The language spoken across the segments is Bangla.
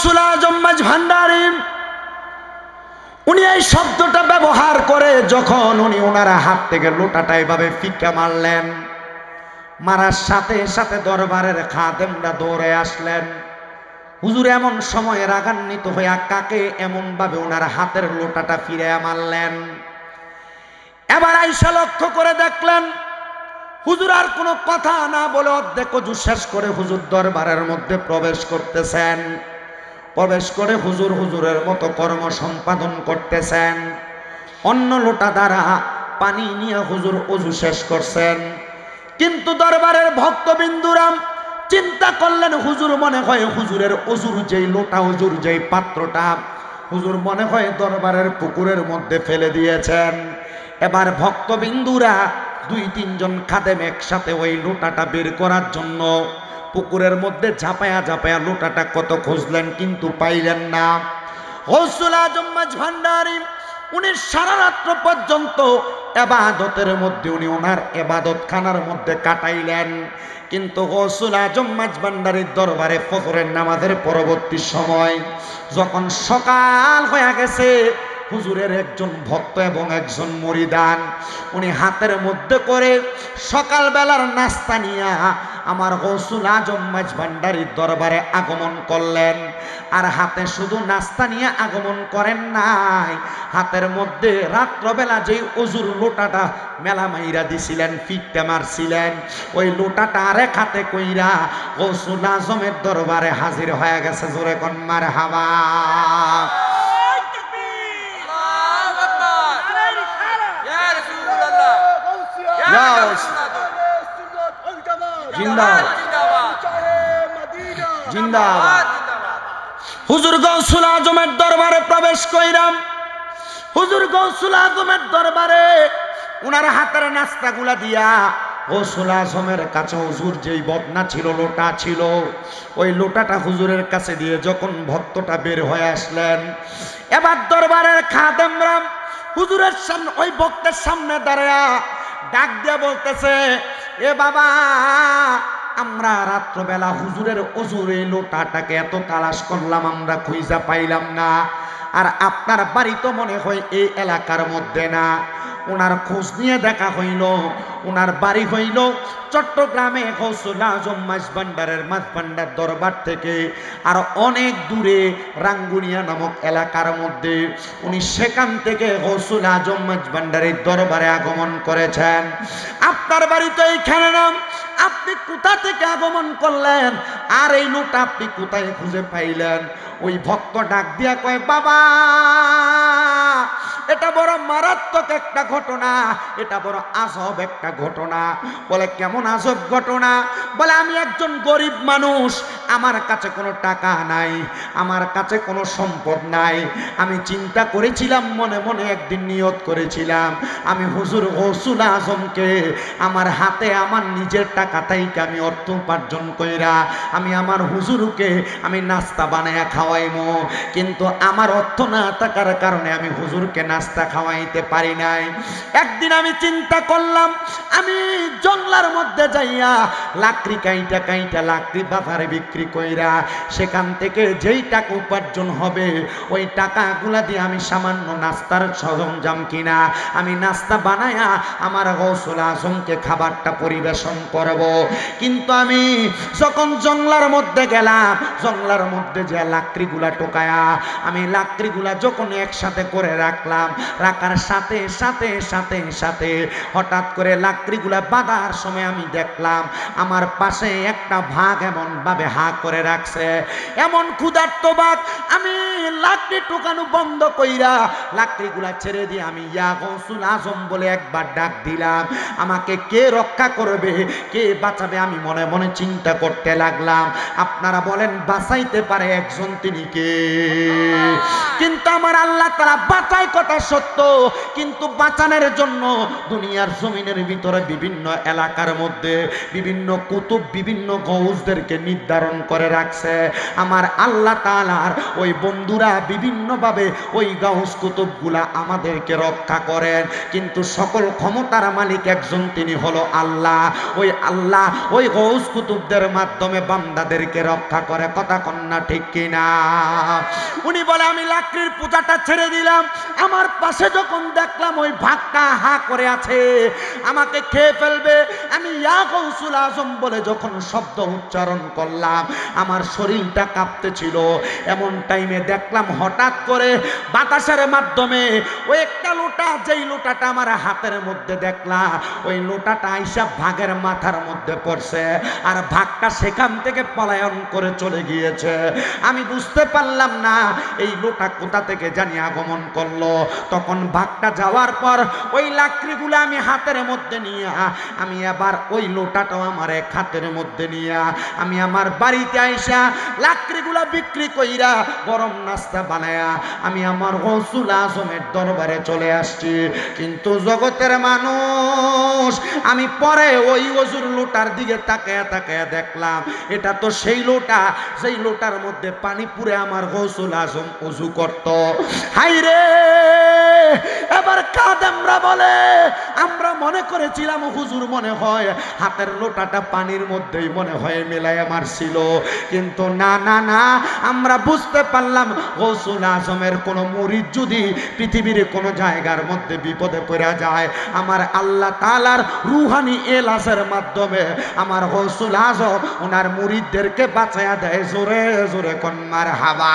গৌসুল আজম উনি এই শব্দটা ব্যবহার করে যখন উনি ওনারা হাত থেকে লোটাটা এভাবে ফিকা মারলেন, মারার সাথে সাথে দরবারের খাদেমরা দৌড়ে আসলেন। হুজুর এমন সময়ে রাগান্বিত হইয়া কাকে এমন ভাবে ওনার হাতের লোটাটা ফিরে মারলেন। এবার আইসা লক্ষ্য করে দেখলেন, হুজুর আর কোনো কথা না বলে অর্ধেক অজু শেষ করে হুজুর দরবারের মধ্যে প্রবেশ করতেছেন। প্রবেশ করে হুজুর হুজুরের মতো কর্ম সম্পাদন করতেছেন। অন্য লোটা দ্বারা পানি নিয়ে হুজুর অজু শেষ করছেন। কিন্তু দরবারের ভক্তবিন্দুরাম চিন্তা করলেন, হুজুর মনে হয় হুজুরের অজুর যেই লোটা হুজুর যেই পাত্রটা, হুজুর মনে হয় দরবারের পুকুরের মধ্যে ফেলে দিয়েছেন। এবার ভক্তবিন্দুরা দুই তিনজন খাদেম একসাথে ওই লোটাটা বের করার জন্য পুকুরের মধ্যে ঝাঁপায়া ঝাপায়া লোটাটা কত খুঁজলেন কিন্তু পাইলেন না। হৌসুল আজম মাঝ ভান্ডারী উনি সারা রাত্র পর্যন্ত এবাদতের মধ্যে, উনি ওনার এবাদত খানার মধ্যে কাটাইলেন। কিন্তু গৌসুল আজম মাঝ ভান্ডারীর দরবারে ফজরের নামাজের পরবর্তী সময় যখন সকাল হয়ে গেছে হুজুরের একজন ভক্ত এবং একজন মরিদান, উনি হাতের মধ্যে করে সকালবেলার নাস্তা নিয়া আমার গৌসুল আজম মাঝ ভান্ডারীর দরবারে আগমন করলেন। আর হাতে শুধু নাস্তা নিয়ে আগমন করেন নাই, হাতের মধ্যে রাত্রবেলা যেই অজুর লোটাটা মেলা মাইরা দিছিলেন, ফিটটা মারছিলেন, ওই লোটাটা আরেক হাতে কইরা গৌসুল আজমের দরবারে হাজির হয়ে গেছে। জোরে কন্মার হাওয়া জিন্দাবাদ। জিন্দাবাদ। হুজুর গৌসুল আজমের দরবারে প্রবেশ কইরাম হুজুর গৌসুল আজমের দরবারে উনার হাতের নাস্তাগুলা দিয়া গৌসুল আজমের কাছে হুজুর যেই বদনা ছিল, লোটা ছিল, ওই লোটাটা হুজুরের কাছে দিয়ে যখন ভক্তটা বের হয়ে আসলেন, এবার দরবারের খাদেমরাম হুজুরের সামনে ওই ভক্তের সামনে দাঁড়ায়া ডাক দিয়া বলতেছে, এ বাবা, আমরা রাত্রবেলা হুজুরের অজুরে লোটাটাকে এত তালাশ করলাম, আমরা খুঁজা পাইলাম না। আর আপনার বাড়ি তো মনে হয় এই এলাকার মধ্যে না। ওনার খোঁজ নিয়ে দেখা হইল ওনার বাড়ি হইল চট্টগ্রামে গৌসুল আজম ভান্ডারের মাছ ভান্ডার দরবার থেকে, আর অনেক দূরে রাঙ্গুনিয়া নামক এলাকার মধ্যে উনি সেখান থেকে গৌসুল আজম ভান্ডারের দরবারে আগমন করেছেন। আপনার বাড়ি তো এইখানে নাম, আপনি কোথা থেকে আগমন করলেন? আর এই নোট আপনি কোথায় খুঁজে পাইলেন? ওই ভক্ত ডাক দিয়া কয়, বাবা এটা বড় মারাত্মক একটা ঘটনা, এটা বড় আজব একটা ঘটনা। বলে, কেমন আজব ঘটনা? বলে, আমি একজন গরিব মানুষ, আমার কাছে কোনো টাকা নাই, আমার কাছে কোনো সম্পদ নাই। আমি চিন্তা করেছিলাম, মনে মনে একদিন নিয়ত করেছিলাম, আমি হুজুর গৌসুল আজমকে, আমার হাতে আমার নিজের টাকা তাইকে আমি অর্থ উপার্জন কইরা, আমি আমার হুজুরকে আমি নাস্তা বানায়া খাওয়াইমো। কিন্তু আমার অর্থ না থাকার কারণে আমি হুজুরকে নাস্তা খাওয়াইতে পারি নাই। একদিন আমি চিন্তা করলাম, আমি জঙ্গলার মধ্যে যাইয়া লাকড়ি কাইটা কাইটা লাকড়ি বাজারে বিক্রি কইরা সেখান থেকে যেই টাকা উপার্জন হবে, ওই টাকাগুলা দিয়ে আমি সামান্য নাস্তার সরঞ্জাম কিনা। আমি নাস্তা বানায়া আমার গৌসুল আজমকে খাবারটা পরিবেশন করব। কিন্তু আমি যখন জঙ্গলার মধ্যে গেলাম জঙ্গলার মধ্যে যে লাকড়িগুলা টোকায়া, আমি লাকড়িগুলা যখন একসাথে করে রাখলাম রাখার সাথে সাথে সাথে সাথে হঠাৎ করে লাকড়িগুলা বাঁধার সময় আমি দেখলাম আমার পাশে একটা ভাগ এমন ভাবে হা করে রাখছে। এমন ক্ষুধার্ত বাঘ আমি লাকড়ি টোকানো বন্ধ কইরা লাকড়িগুলা ছেড়ে দিয়ে আমি ইয়া গৌসুল আজম বলে একবার ডাক দিলাম। আমাকে কে রক্ষা করবে, কে বাঁচাবে আমি মনে মনে চিন্তা করতে লাগলাম। আপনারা বলেন, বাঁচাইতে পারে একজন তিনি কে? কিন্তু আমার আল্লাহ তারা বাঁচাই কথা কথা সত্য কিন্তু বাঁচানোর জন্য দুনিয়ার জমিনের ভিতরে বিভিন্ন এলাকার মধ্যে বিভিন্ন কুতুব, বিভিন্ন গৌজদেরকে নির্ধারণ করে রাখছে। আমার আল্লাহ তালার ওই বন্ধুরা বিভিন্নভাবে ওই গাউস কুতুবগুলা আমাদেরকে রক্ষা করেন। কিন্তু সকল ক্ষমতার মালিক একজন, তিনি হলো আল্লাহ। ওই আল্লাহ ওই গৌস কুতুবদের মাধ্যমে বান্দাদেরকে রক্ষা করে। কথা কন্যা ঠিক কিনা? উনি বলে, আমি লাকড়ির পূজাটা ছেড়ে দিলাম। আমার পাশে যখন দেখলাম ওই ভাগটা হা করে আছে, আমাকে খেয়ে ফেলবে। আমি ইয়া আজম বলে যখন শব্দ উচ্চারণ করলাম, আমার শরীরটা কাঁপতেছিল। এমন টাইমে দেখলাম হঠাৎ করে বাতাসের মাধ্যমে ওই একটা লোটা, যেই লোটাটা আমার হাতের মধ্যে দেখলাম, ওই লোটাটা আইসা ভাগের মাথার মধ্যে পড়ছে আর ভাগটা সেখান থেকে পলায়ন করে চলে গিয়েছে। আমি বুঝতে পারলাম না, এই লোটা কোথা থেকে জানি আগমন করল। তখন ভাগটা যাওয়ার পর ওই লাকড়িগুলো আমি হাতের মধ্যে নিয়ে, আমি আবার ওই লোটাটাও আমার এক হাতের মধ্যে নিয়ে, আমি আমার বাড়িতে আইসা লাকড়িগুলা বিক্রি কইরা গরম নাস্তা বানায়া আমি আমার গসুল আজমের দরবারে চলে আসছি। কিন্তু জগতের মানুষ, আমি পরে ওই অজুর লোটার দিকে তাকায়া তাকায়া দেখলাম, এটা তো সেই লোটা সেই লোটার মধ্যে পানি পুরে আমার গসুল আজম অজু করত। হাই রে এবার কাদেমরা বলে, আমরা মনে করেছিলাম হুজুর মনে হয় হাতের লোটাটা পানির মধ্যেই মনে হয় মেলায় মারছিল। কিন্তু না না না, আমরা বুঝতে পারলাম গৌসুল আজমের কোনো মুরিদ যদি পৃথিবীর কোনো জায়গার মধ্যে বিপদে পড়া যায়, আমার আল্লাহ তালার রুহানি এলাসের মাধ্যমে আমার গৌসুল আজম ওনার মুরিদদেরকে বাঁচায়া দেয়। জোরে জোরে কন্মার হাবা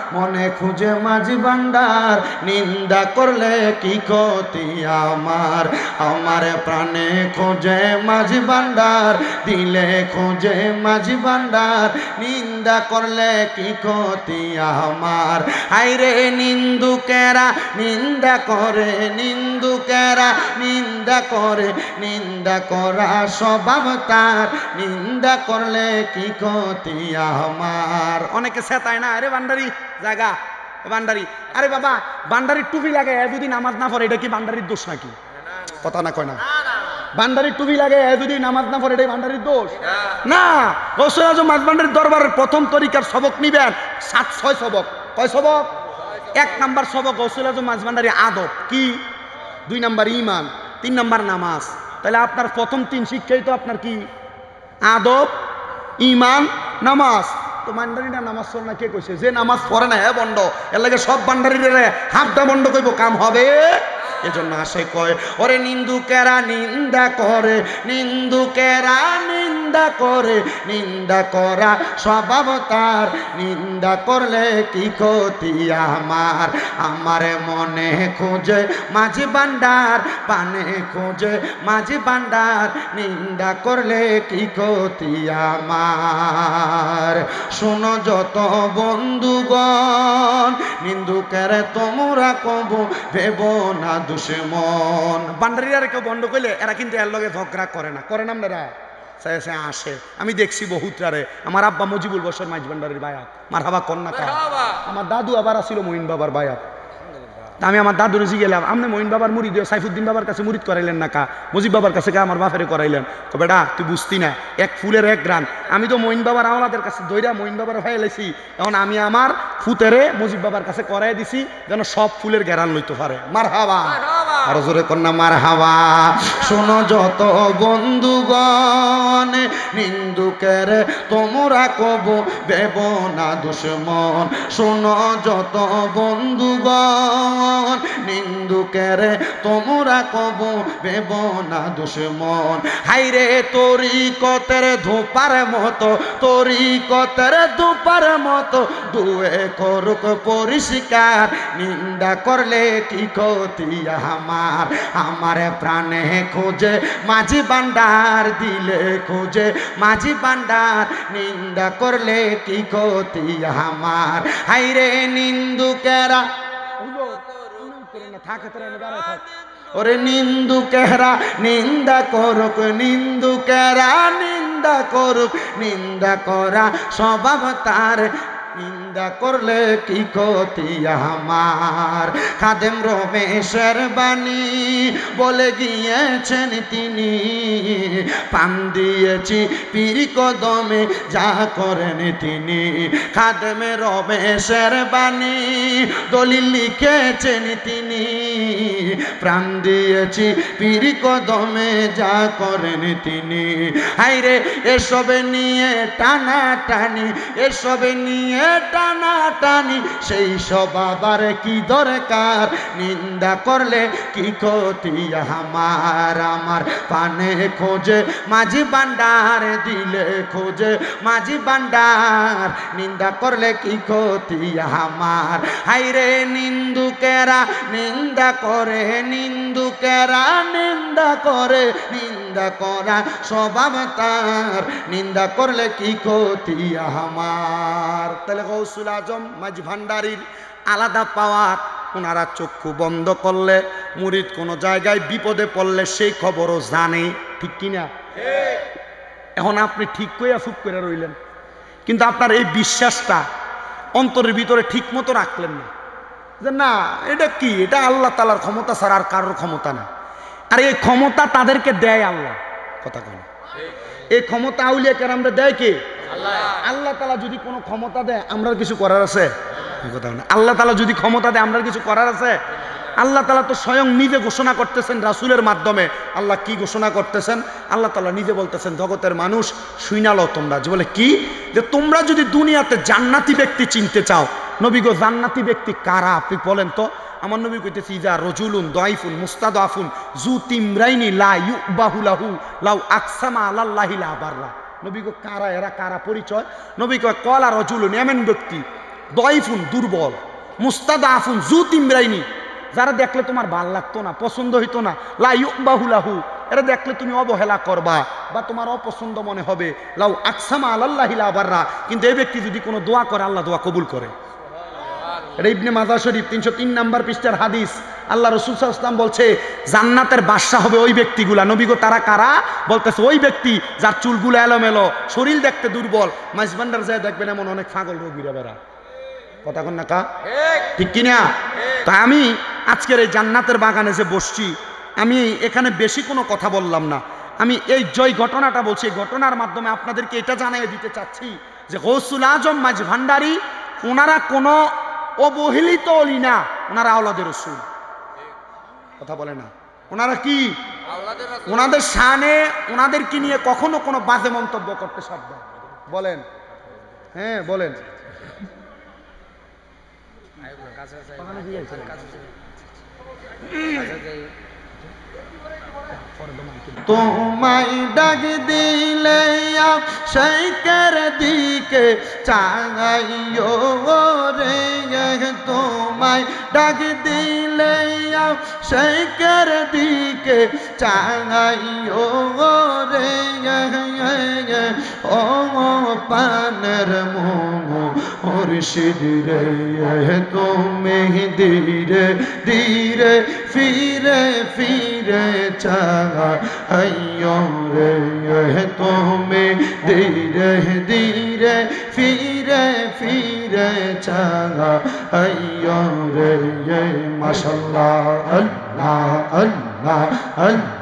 মনে খুঁজে মাঝি ভান্ডার, নিন্দা করলে কি ক্ষতি আমার? আমার প্রাণে খোঁজে মাঝি ভান্ডার, দিলে খোঁজে মাঝি ভান্ডার, নিন্দা করলে কি ক্ষতি আমার? হাইরে নিন্দুকেরা, নিন্দা করে নিন্দুকেরা, নিন্দা করে নিন্দা করা স্বভাব তার, নিন্দা করলে কি ক্ষতি আমার? অনেকে সেতায় না, আরে বান্ডারি জায়গা বান্ডারি আরে বাবা বান্ডারির টুপি লাগে যদি নামাজ না পড়ে এটা কি বান্ডারির দোষ নাকি? কথা না কয় না। বান্ডারির টুপি লাগে যদি নামাজ না পড়ে এটাই বান্ডারির দোষ? না। রসুল আজম মাঝ বান্ডারির দরবারের প্রথম তরিকার সবক নিবেন সাত ছয় সবক। কয় সবক? এক নাম্বার সবক রসুল আজম মাঝ বান্ডারি আদব। কি? দুই নাম্বার ইমান তিন নাম্বার নামাজ। তাহলে আপনার প্রথম তিন শিক্ষাই তো আপনার কি? আদব ইমান নামাজ। তো মান্ডারিটা নামাজ পড়ে না, কে কইছে? যে নামাজ পড়ে না হ্যাঁ বন্ড এর লাগে সব বান্ডারিরে হাফটা বন্ড কইব, কাম হবে? এজন্য আসে কয়, ওরে নিন্দুকেরা নিন্দা করে, নিন্দুকেরা নিন্দা করে, নিন্দা করা স্বভাব তার। নিন্দা করলে কি ক্ষতি আমার? আমার মনে খুঁজে মাঝি ভান্ডার, পানে খুঁজে মাঝি ভান্ডার। নিন্দা করলে কি ক্ষতি আমার? শোনো যত বন্ধুগণ, নিন্দুকের তোমরা কব ভেব না দুশ্মন বান্ডারিরা কেউ বন্ধ করলে এরা কিন্তু এর লগে ঝগড়া করে না। করে না আপনারা সে সে আসে। আমি দেখছি বহুতরারে। আমার আব্বা মজিবুল বসর মাইজ ভান্ডারির বায়াত। মার হাবা কন্যা কা আমার দাদু আবার আসিল মহিন বাবার বায়াত। আমি আমার দাদুর জি গেলাম আপনি মহিন বাবার মুড়ি দিয়ে সাইফুদ্দিন বাবার কাছে মুড়িদ করাইলেন না কা? মুজিব বাবার কাছে কা আমার বাপেরে করাইলেন। তো বেটা তুই বুঝতি না এক ফুলের এক গ্রান। আমি তো মহিন বাবার আমলাদের কাছে দইরা মহিন বাবার হয়ে এলাইছি এখন আমি আমার ফুতেরে মুজিব বাবার কাছে করাই দিছি যেন সব ফুলের গেরান লইতে পারে। মার হাওয়া আর জোরে কন্যা মার হাওয়া শোনো যত বন্ধুগণ নিন্দুকের তোমরা কব বেব না দুশ্মন। শোনো যত বন্ধুগণ, নিন্দুকের তোমরা কব বেব না দুশ্মন। হাইরে তরি কতের ধোপার মতো, তরিকতের দুপার মতো, দুয়ে করুক পরিষ্কার, নিন্দা করলে কি ক্ষতি আমার? আমার প্রাণে খোঁজে, মাঝি ভান্ডার দিলে খোঁজে, মাঝি ভান্ডার, নিন্দা করলে কি ক্ষতি আমার? হাইরে নিন্দুকেরা। থাকে ওরে নিন্দু কেহরা নিন্দা করুক নিন্দু কেরা নিন্দা করুক, নিন্দা করা স্বভাব তার। নিন্দা করলে কি ক্ষতি আমার? খাদেম রমেশের বাণী বলে গিয়েছেন তিনি। পান দিয়েছি পীর কদমে, যা করেন তিনি। খাদেম রমেশের বাণী দলিল লিখেছেন তিনি। প্রাণ দিয়েছি পীর কদমে, যা করেন তিনি। হাইরে এসবে নিয়ে টানা টানি এসবে নিয়ে টানা টানি, সেই সব আবার কি দরকার? নিন্দা করলে কি ক্ষতি আমার? আমার পানে খোঁজে, মাঝি ভান্ডার দিলে খোঁজে, মাঝি ভান্ডার। নিন্দা করলে কি ক্ষতি আমার? হাইরে নিন্দুকেরা, নিন্দা করে, নিন্দুকেরা নিন্দা করে, নিন্দা করা স্বভাব তার। নিন্দা করলে কি ক্ষতি আমার? তাহলে গৌসুল আজম মাঝি ভান্ডারির আলাদা পাওয়ার ওনারা চক্ষু বন্ধ করলে, মুরিদ কোনো জায়গায় বিপদে পড়লে সেই খবরও জানে। ঠিক কিনা এখন আপনি ঠিক কইয়া ফুক করে রইলেন। কিন্তু আপনার এই বিশ্বাসটা অন্তরের ভিতরে ঠিক মতো রাখলেন না। যে না, এটা কি? এটা আল্লাহ তালার ক্ষমতা ছাড়া আর কারোর ক্ষমতা না। আর এই ক্ষমতা তাদেরকে দেয় আল্লাহ। কথা কেন এই ক্ষমতা আউলিয়া কেরামরা দেয় কে? আল্লাহ। তালা যদি কোনো ক্ষমতা দেয় আমরা কিছু করার আছে। আল্লাহ তালা যদি ক্ষমতা দেয় আমরা কিছু করার আছে? আল্লাহ তালা তো স্বয়ং নিজে ঘোষণা করতেছেন রাসুলের মাধ্যমে। আল্লাহ কি ঘোষণা করতেছেন? আল্লাহ তালা নিজে বলতেছেন, জগতের মানুষ শুইনালো তোমরা। যে বলে, কি? যে তোমরা যদি দুনিয়াতে জান্নাতি ব্যক্তি চিনতে চাও, নবী গো, জান্নাতি ব্যক্তি কারা? আপনি বলেন তো। আমার নবী কইতেছি, ইজা রজুলুন দয়ফুন মুস্তাদ আফুন জু তিমরাইনি লা ইউ বাহুলাহু লাউ আকসামা আলাল্লাহি লা বাররা। নবী গো কারা এরা কারা পরিচয়? নবী কয় কলা রজুলুন, এমন ব্যক্তি। দয়ফুন, দুর্বল। মুস্তাদ আফুন জু তিমরাইনি যারা দেখলে তোমার ভালো লাগতো না, পছন্দ হইতো না, লা ইউ বাহুলাহু এরা দেখলে তুমি অবহেলা করবা বা তোমার অপছন্দ মনে হবে। লাউ আকসামা আলাল্লাহি লা বাররা। কিন্তু এই ব্যক্তি যদি কোনো দোয়া করে, আল্লাহ দোয়া কবুল করে। এটা ইবনে মাজা শরীফ, তিনশো তিন নাম্বার পৃষ্ঠার হাদিস। আল্লাহ রসুল ইসলাম বলছে জান্নাতের বাদশা হবে ওই ব্যক্তিগুলা। নবীগো তারা কারা? বলতেছে ওই ব্যক্তি যার চুলগুলো এলোমেলো শরীর দেখতে দুর্বল। মাঝবান্ডার যায় দেখবেন এমন অনেক ফাগল রোগীরা বেড়া। কথা কন না কা? ঠিক। কিনা তা আমি আজকের এই জান্নাতের বাগানে যে বসছি আমি এখানে বেশি কোনো কথা বললাম না। আমি এই জয় ঘটনাটা বলছি এই ঘটনার মাধ্যমে আপনাদেরকে এটা জানিয়ে দিতে চাচ্ছি যে গৌসুল আজম মাঝ ভান্ডারী ওনারা কোনো অবহেলিত অলি না ওনারা আওলাদের রসুল। কথা বলে না। ওনারা কি? ওনাদের সানে ওনাদের কি ওনাদেরকে নিয়ে কখনো কোনো বাজে মন্তব্য করতে সাধ্য বলেন। হ্যাঁ বলেন। তোমায় ডাক দিলে সেইকের দিকে চাঙাইও রে। তোমায় ডাক দিলে সেইকের দিকে চাঙাইও রে। ও পানের মোমো মুর্শিদ রে, তুমি ধীরে ধীরে ফিরে ফিরে চাঙা আইয়ো রে তুমি ধীরে ধীরে ফিরে ফিরে আইয়ো রে মাশাল্লাহ আল্লাহ আল্লাহ আল্লাহ।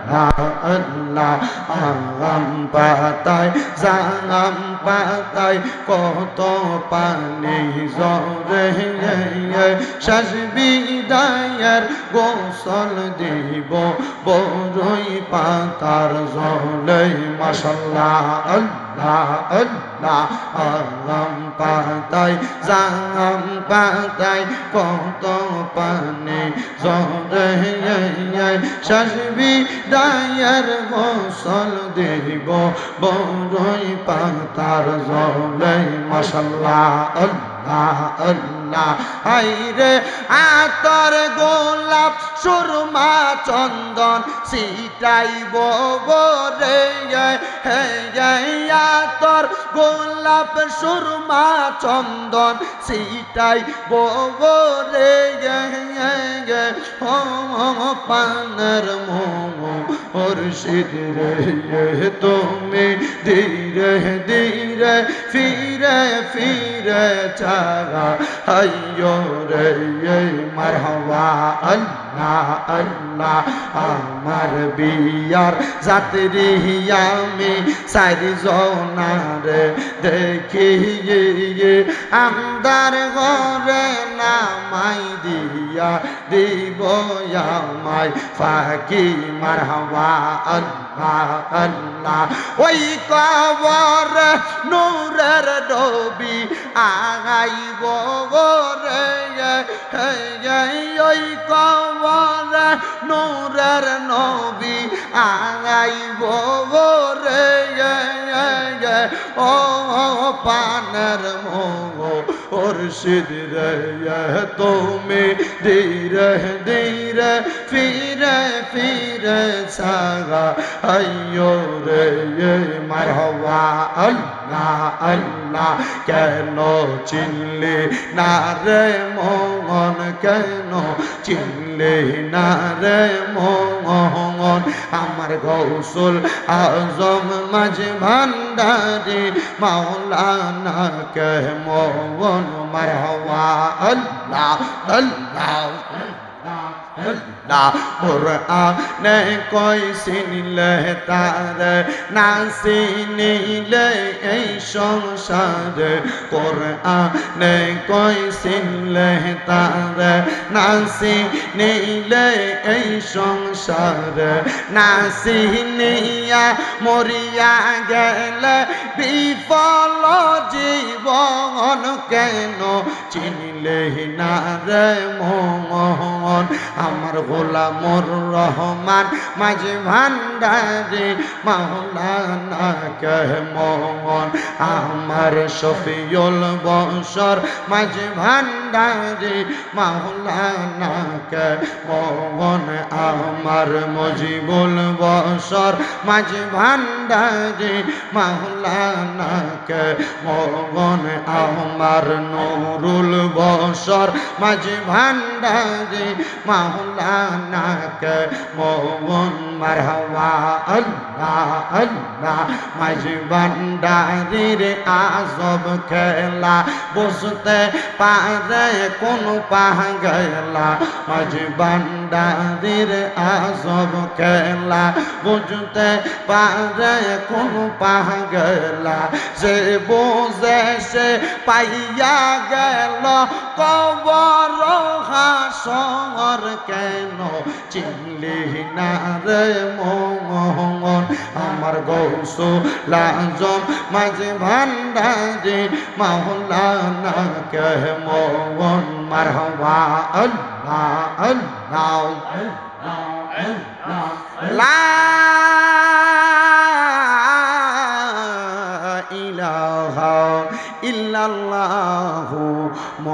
আল্লাহ আগাম পাতায় জাগাম পাতায় কত পানি জরে শেষ বিদায়ের গোসল দিব বড়ই পাতার জলে মাসাল্লাহ আল্লাহ আল্লাহ পাতাই জাম পাতাই কত পানে জরে শাসবি দায়ের গোসল দেব বড়ই পাতার জলে মশাল্লাহ আল্লাহ আল্লাহ হাইরে আতর গোলাপ, সুরমা চন্দন সিটাই বরে আতর গোলাপ, সুরমা চন্দন সিটাই বরে পানের মোমো মুর্শিদ রে তুমি ধীরে ধীরে ফিরে ফিরে চারা আಯ್ಯೋ রে মারহাবা আল্লাহ আল্লাহ আমার বিয়ার যাত্রী আমি সারি জনার দেখি আমদার ঘরে নামাই দিয়া দিব আমায় ফাঁকি মারহাবা আল্লাহ আল্লাহ। ওই কবর নূরের ডবি আগাইব রে ওই কবর নূরের নবী আগাইব রে ও পানের মোহ মুর্শিদ রে তুমি ধীরে ধীরে ফিরে ফিরে সাগা আಯ್ಯো রে মারহবা আল্লাহ আল্লাহ কেন চিনলে না রে মোহন? কেন চিনলে না রে মোহন? আমার গৌসুল আজম মাঝে ভান্ডারি, মাওলানা কে মোহন? মারহবা, আল্লাহ আল্লাহ না কোরআনে কই চিনিলে তার না চিনিলে এই সংসার। কোরআনে কই চিনলে তার না চিনিলে এই সংসার। না চিনিয়া মরিয়া গেলে বিফল জীবন কেন? চিনিলে না রে মোহন আমার গোলামর রহমান, মাঝে ভান্ডারে মাওলানা কে মোহন, আমার শফিউল বসর মাঝে ভান্ডারে মাওলানা কে মোহন, আমার মজিবুল বসর মাঝে ভান্ডারে মাওলানা কে মোহন, আমার নুরুল বসর মাঝে ভান্ডারে মাওলানা কে মোহন মারহাবা, আল্লাহ আল্লাহ। মাঝে ভান্ডারির আজব খেলা বসতে পারে কোন পাগলা। মাঝে ভান্ডারির আজব খেলা, বুঝতে পারে কোন পাগলা। সে বোঝে সে পাইয়া গেল কবর হাসর কেন চিনলি না রে মোহন? আমার গৌসু লাজম মাঝে ভান্ডারে মাওলানা কে মোহন? মারহবা আল্লাহ আল্লাহ। লা ইলাহা ইল্লাল্লাহু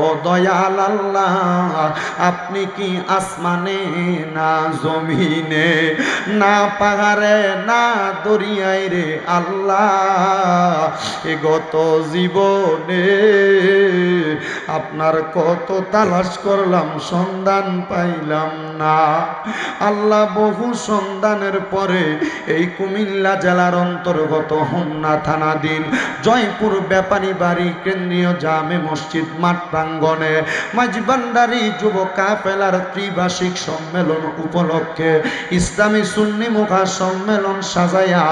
ও দয়াল আল্লাহ, আপনি কি আসমানে না জমিনে? না পাহাড়ে, না দরিয়ায় রে আল্লাহ, এ গত জীবনে আপনার কত তালাশ করলাম, সন্ধান পাইলাম না। আল্লাহ বহু সন্ধানের পরে এই কুমিল্লা জেলার অন্তর্গত হোমনা থানাধীন জয়পুর ব্যাপারী বাড়ি কেন্দ্রীয় জামে মসজিদ মাঠ প্রাঙ্গনে মাঝবান্ডারি যুব কাফেলার ত্রিবার্ষিক সম্মেলন উপলক্ষে ইসলামী সুন্নি মুখা সম্মেলন সাজাইয়া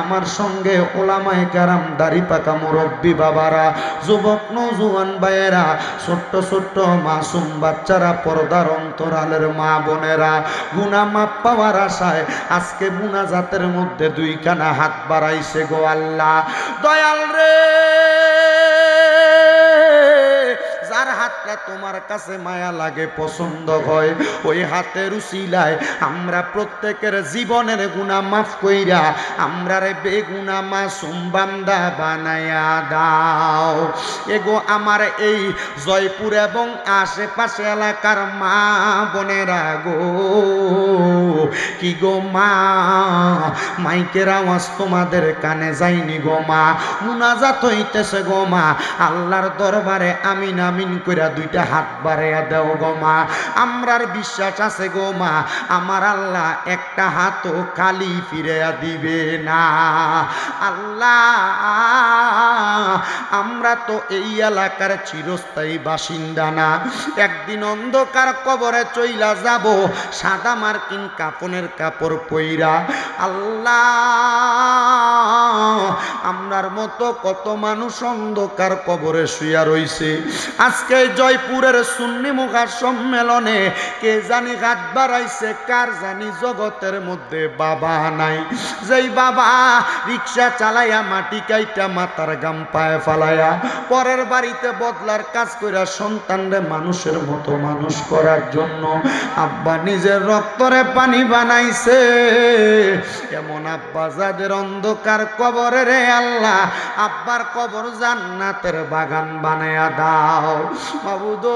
আমার সঙ্গে ওলামায় কারাম, দাড়ি পাকা মুরব্বী বাবারা, যুবক নজুয়ান ভাইয়েরা, ছোট্ট ছোট্ট মাসুম বাচ্চারা, পর্দার অন্তরালের মা বোনেরা, গুনা মাপ পাওয়ার আশায় আজকে বুনা জাতের মধ্যে দুইখানা হাত বাড়াইছে গো আল্লাহ। দয়াল রে! তোমার কাছে মায়া লাগে, পছন্দ হয়। ওই হাতের উসিলায় আমরা প্রত্যেকের জীবনের গুণা মাফ কইরা আমরা রে বেগুনা মাসুম বান্দা বানায়া দাও। এগো আমার এই জয়পুর এবং আশেপাশে এলাকার মা বোনেরা গো। কি গো মা, মাইকের আওয়াজ তোমাদের কানে যায়নি গো মা। মুনাজাত হইতেছে গো মা। আল্লাহর দরবারে আমিন আমিন কইরা দুইটা হাত বাড়াইয়া দেও গো মা। আমরার বিশ্বাস আছে গো মা, আমার আল্লাহ একটা হাতও খালি ফিরিয়া দিবে না। আল্লাহ, আমরা তো এই এলাকার চিরস্থায়ী বাসিন্দা না। একদিন অন্ধকার কবরে চইলা যাব, সাদা মার্কিন কাপনের কাপড় পইরা। আল্লাহ, আমরার মতো কত মানুষ অন্ধকার কবরে শুয়া রইছে। আজকে জয়পুরের সুন্নি মুখার সম্মেলনে কে জানি হাত বাড়াইছে, কার জানি জগতের মধ্যে বাবা নাই। যেই বাবা রিক্সা চালাইয়া মাটি কাইটা মাথার গাম পায়ে ফালাইয়া পরের বাড়িতে বদলার কাজ কইরা সন্তানরে মানুষের মতো মানুষ করার জন্য আব্বা নিজের রক্তরে পানি বানাইছে। এমন আব্বা যাদের অন্ধকার কবরে রে আল্লাহ, আব্বার কবর জান্নাতের বাগান বানায়া দাও। বাবুদ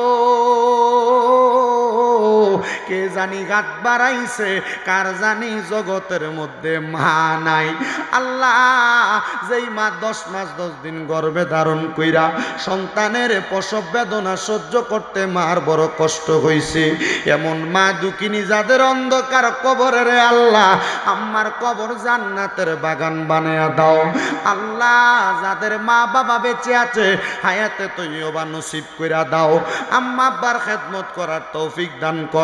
কে জানি গাত বাড়াইছে, কার জানি জগতের মধ্যে মা নাই। আল্লাহ যেই মা দশ মাস দশ দিন গর্ভে ধারণ কইরা সন্তানের প্রসব বেদনা সহ্য করতে মার বড় কষ্ট হইছে। এমন মা দুঃখিনী যাদের অন্ধকার কবরের আল্লাহ আমার কবর জান্নাতের বাগান বানায়া দাও। আল্লাহ যাদের মা বাবা বেঁচে আছে, হায়াতে তৈবা নসিব কইরা দাও। আম্মা আব্বার খেদমত করার তৌফিক দান করো।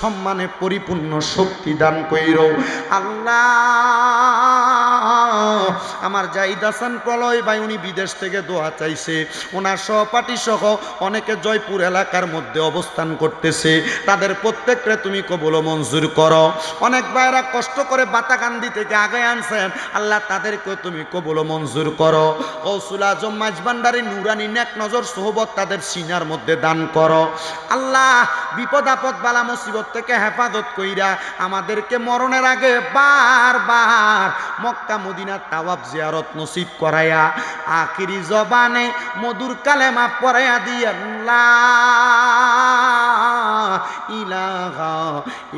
সম্মানে পরিপূর্ণ শক্তি দান কইর। আল্লাহ, আমার জাহিদ হাসান প্রলয় ভাই, উনি বিদেশ থেকে দোয়া চাইছে। ওনার সহপাঠী সহ অনেকে জয়পুর এলাকার মধ্যে অবস্থান করতেছে। তাদের প্রত্যেকরে তুমি কবল মঞ্জুর করো। অনেক ভাইরা কষ্ট করে বাতাকান্দি থেকে আগে আনছেন। আল্লাহ তাদেরকেও তুমি কবল মঞ্জুর করো। কৌসুল আজম মাঝবান্ডারি নুরানি নেক নজর, সোহবত তাদের সিনার মধ্যে দান করো। আল্লাহ, বিপদ আপদ, বালা মুসিবত থেকে হেফাজত কইরা আমাদেরকে মরণের আগে বারবার মক্কা মদিনার তাওয়াব জিয়ারত নসিব করাইয়া আখিরি জবানে মধুর কালেমা পড়াইয়া দিয়া ইলাহা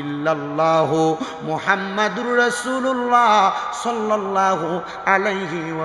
ইল্লাল্লাহু মুহাম্মাদুর রাসূলুল্লাহ সাল্লাল্লাহু আলাইহি